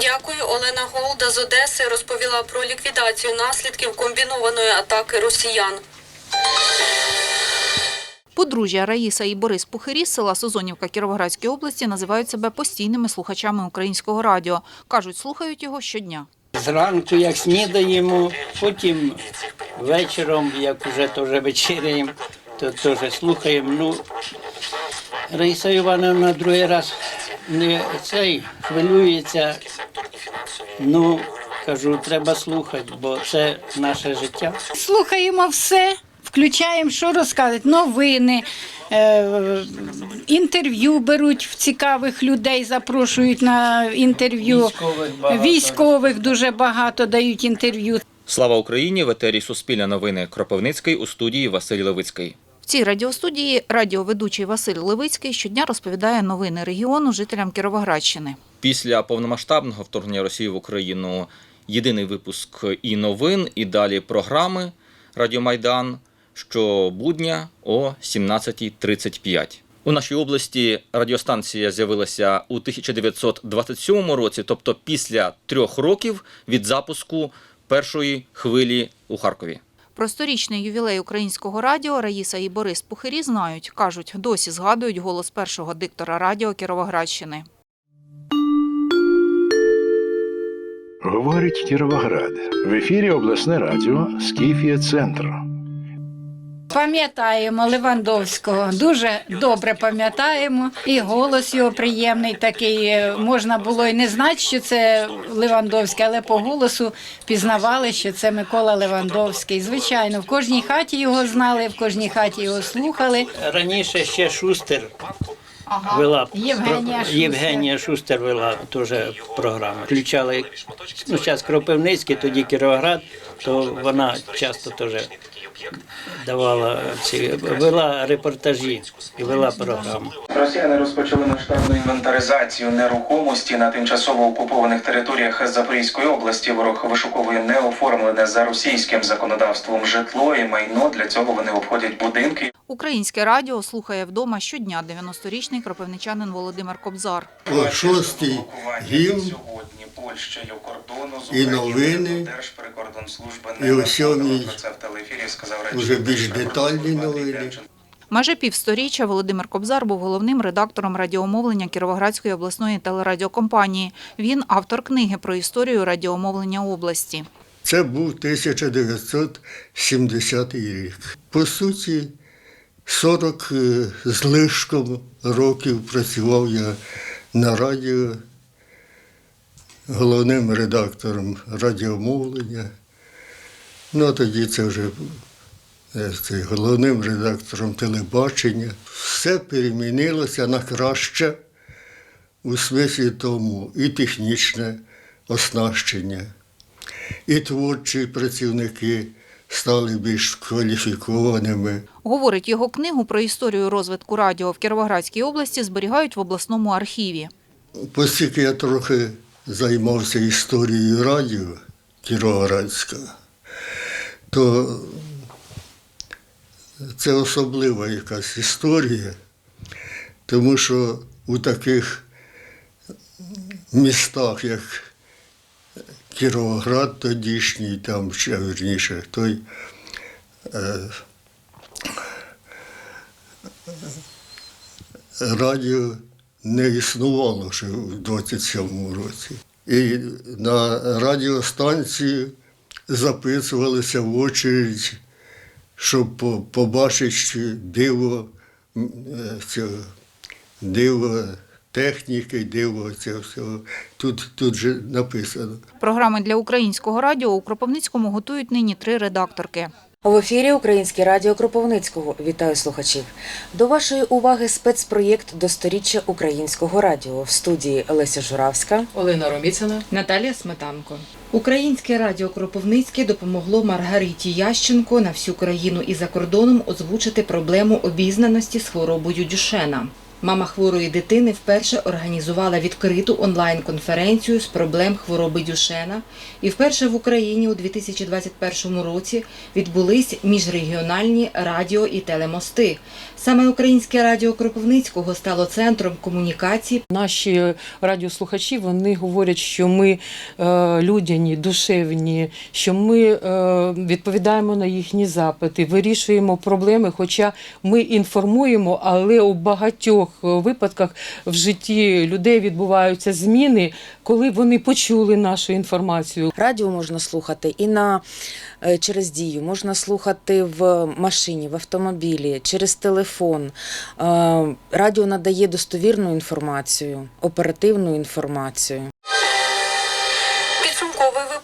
Дякую. Олена Голда з Одеси розповіла про ліквідацію наслідків комбінованої атаки росіян. Подружжя Раїса і Борис Пухирі з села Созонівка Кіровоградської області називають себе постійними слухачами українського радіо. Кажуть, слухають його щодня. Зранку як снідаємо, потім вечором, як вже теж вечеряємо, то теж слухаємо. Ну, Раїса Івановна другий раз не цей хвилюється. Ну, кажу, треба слухати, бо це наше життя. Слухаємо все, включаємо, що розказують, новини, е, інтерв'ю беруть в цікавих людей, запрошують на інтерв'ю. Військових багато. Військових дуже багато дають інтерв'ю. Слава Україні! В етері Суспільне новини Кропивницький у студії Василь Левицький. В цій радіостудії радіоведучий Василь Левицький щодня розповідає новини регіону жителям Кіровоградщини. Після повномасштабного вторгнення Росії в Україну єдиний випуск і новин, і далі програми Радіо Майдан щобудня о 17.35. У нашій області радіостанція з'явилася у 1927 році, тобто після трьох років від запуску першої хвилі у Харкові. Про сторічний ювілей українського радіо Раїса і Борис Пухирі знають. Кажуть, досі згадують голос першого диктора радіо Кіровоградщини. Говорить Кіровоград. В ефірі обласне радіо Скіфія Центр. Пам'ятаємо Левандовського, дуже добре пам'ятаємо. І голос його приємний такий. Можна було і не знати, що це Левандовський, але по голосу пізнавали, що це Микола Левандовський. Звичайно, в кожній хаті його знали, в кожній хаті його слухали. Раніше ще Шустер вела Євгенія Шустер. Євгенія Шустер вела теж програму. Включали ну, зараз Кропивницький, тоді Кіровоград, то вона часто теж давала ці вела репортажі і вела програму. Росіяни розпочали масштабну інвентаризацію нерухомості на тимчасово окупованих територіях Запорізької області. Ворог вишуковує неоформлене за російським законодавством житло і майно. Для цього вони обходять будинки Українське радіо слухає вдома щодня 90-річний кропивничанин Володимир Кобзар. О шостій гімн сьогодні Польщею кордону з і Україною. новини, Держприкордонслужба і не о сьомій про це в телеефірі, сказав уже більш детальні новини. Майже півсторіччя Володимир Кобзар був головним редактором радіомовлення Кіровоградської обласної телерадіокомпанії. Він автор книги про історію радіомовлення області. це був 1970 рік. По суті, 40 е, з лишком років працював я на радіо головним редактором радіомовлення. Ну, а тоді це вже головним редактором телебачення. Все перемінилося на краще у смислі тому і технічне оснащення, і творчі працівники стали більш кваліфікованими. Говорить, його книгу про історію розвитку радіо в Кіровоградській області зберігають в обласному архіві. Оскільки я трохи займався історією радіо Кіровоградського, то це особлива якась історія, тому що у таких містах, як Кіровоград тодішній, там ще вірніше, той е, радіо не існувало ще в 27-му році. І на радіостанцію записувалися в очередь, щоб по- побачити що диво е, цього, диво техніки, диво цього всього. Тут, тут же написано. Програми для українського радіо у Кропивницькому готують нині три редакторки. В ефірі Українське радіо Кропивницького. Вітаю слухачів. До вашої уваги спецпроєкт до сторіччя українського радіо в студії Леся Журавська. Олена Роміцина, Наталія Сметанко. Українське радіо Кропивницьке допомогло Маргариті Ященко на всю країну і за кордоном озвучити проблему обізнаності з хворобою Дюшена. Мама хворої дитини вперше організувала відкриту онлайн-конференцію з проблем хвороби Дюшена. І вперше в Україні у 2021 році відбулись міжрегіональні радіо і телемости. Саме Українське радіо Кропивницького стало центром комунікації Наші радіослухачі вони говорять, що ми е, людяні, душевні, що ми е, відповідаємо на їхні запити, вирішуємо проблеми. Хоча ми інформуємо, але у багатьох випадках в житті людей відбуваються зміни, коли вони почули нашу інформацію. Радіо можна слухати і на е, через дію, можна слухати в машині, в автомобілі, через телефон. Е, Радіо надає достовірну інформацію, оперативну інформацію.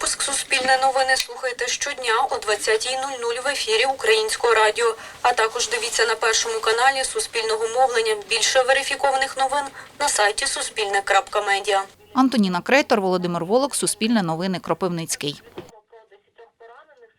Випуск Суспільне новини слухайте щодня о 20.00 в ефірі Українського радіо. А також дивіться на першому каналі Суспільного мовлення. Більше верифікованих новин на сайті Суспільне.Медіа. Антоніна Крейтор, Володимир Волок, Суспільне новини Кропивницький.